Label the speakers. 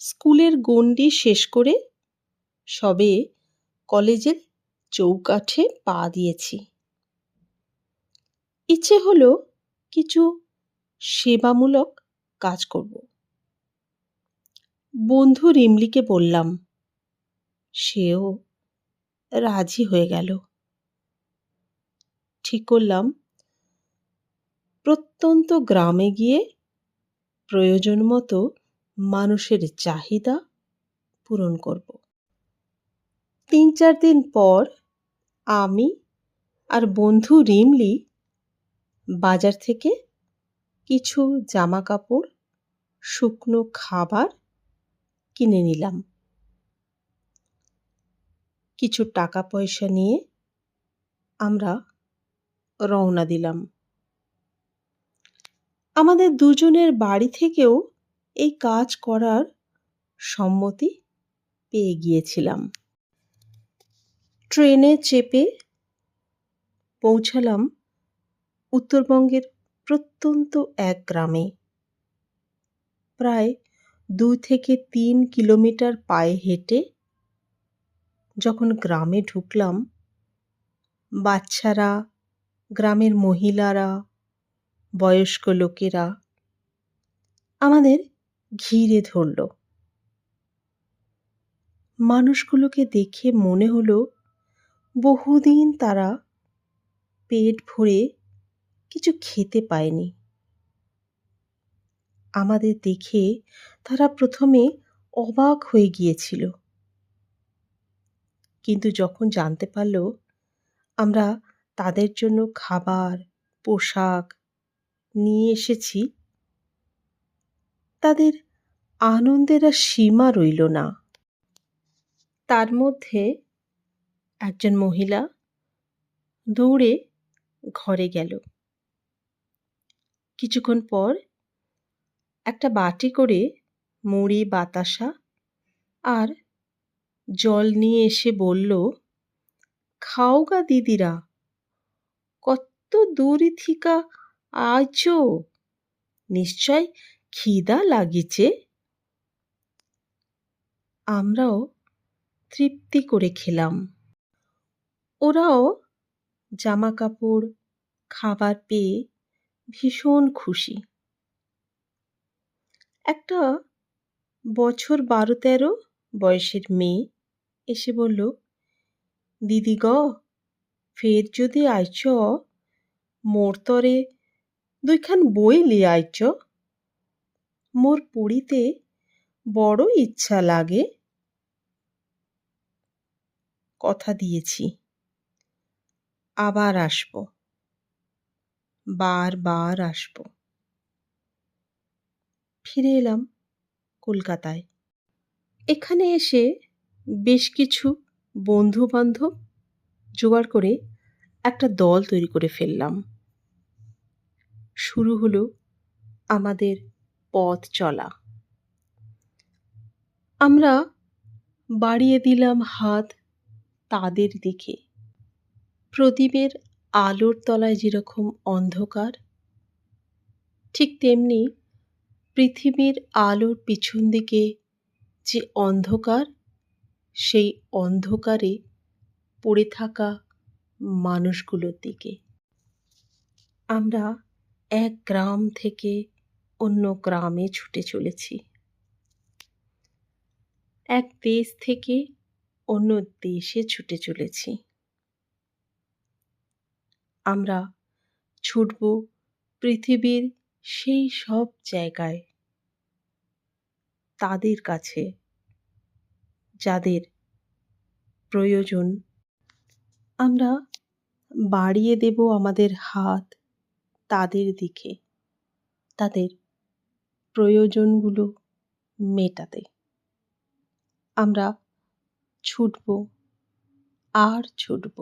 Speaker 1: স্কুলের গণ্ডি শেষ করে সবে কলেজের চৌকাঠে পা দিয়েছি। ইচ্ছে হলো কিছু সেবামূলক কাজ করব। বন্ধু রিমলিকে বললাম, সেও রাজি হয়ে গেল। ঠিক করলাম, প্রত্যন্ত গ্রামে গিয়ে প্রয়োজন মতো মানুষের চাহিদা পূরণ করব। তিন চার দিন পর আমি আর বন্ধু রিমলি বাজার থেকে কিছু জামা কাপড় শুকনো খাবার কিনে নিলাম। কিছু টাকা পয়সা নিয়ে আমরা রওনা দিলাম। আমাদের দুজনের বাড়ি থেকেও এই কাজ করার সম্মতি পেয়ে গিয়েছিলাম। ট্রেনে চেপে পৌঁছালাম উত্তরবঙ্গের প্রত্যন্ত এক গ্রামে। প্রায় দুই থেকে তিন কিলোমিটার পায়ে হেঁটে যখন গ্রামে ঢুকলাম, বাচ্চারা, গ্রামের মহিলারা, বয়স্ক লোকেরা, আমাদের ঘিরে ধরল। মানুষগুলোকে দেখে মনে হলো, বহুদিন তারা পেট ভরে কিছু খেতে পায়নি। আমাদের দেখে তারা প্রথমে অবাক হয়ে গিয়েছিল। কিন্তু যখন জানতে পারল, আমরা তাদের জন্য খাবার, পোশাক নিয়ে এসেছি, তাদের আনন্দের আর সীমা রইল না। তার মধ্যে একজন মহিলা দৌড়ে ঘরে গেল। কিছুক্ষণ পর একটা বাটি করে মুড়ি, বাতাসা আর জল নিয়ে এসে বলল, খাও গা দিদিরা, কত দূরি থিকা আইছো নিশ্চয় খিদা লাগিছে। আমরাও তৃপ্তি করে খেলাম। ওরাও জামা কাপড় খাবার পেয়ে ভীষণ খুশি। একটা বছর বারো তেরো বয়সের মেয়ে এসে বলল, দিদি গ, ফের যদি আইছ, মোর তরে দুইখান বই লিয়ে আইছ। মোর পড়িতে বড় ইচ্ছা লাগে। কথা দিয়েছি। আবার আসব। বারবার আসব। ফিরে এলাম কলকাতায়। এখানে এসে বেশ কিছু বন্ধু বান্ধব জোগাড় করে একটা দল তৈরি করে ফেললাম। শুরু হলো আমাদের পথ চলা। আমরা বাড়িয়ে দিলাম হাত তাদের দিকে। প্রদীপের আলোর তলায় যেরকম অন্ধকার, ঠিক তেমনি পৃথিবীর আলোর পিছন দিকে যে অন্ধকার, সেই অন্ধকারে পড়ে থাকা মানুষগুলোর দিকে। আমরা এক গ্রাম থেকে অন্য গ্রামে ছুটে চলেছি। এক দেশ থেকে অন্য দেশে ছুটে চলেছি। আমরা ছুটব পৃথিবীর সেই সব জায়গায়। তাদের কাছে যাদের প্রয়োজন। আমরা বাড়িয়ে দেব আমাদের হাত তাদের দিকে। তাদের প্রয়োজনগুলো মেটাতে। আমরা ছুটব আর ছুটব।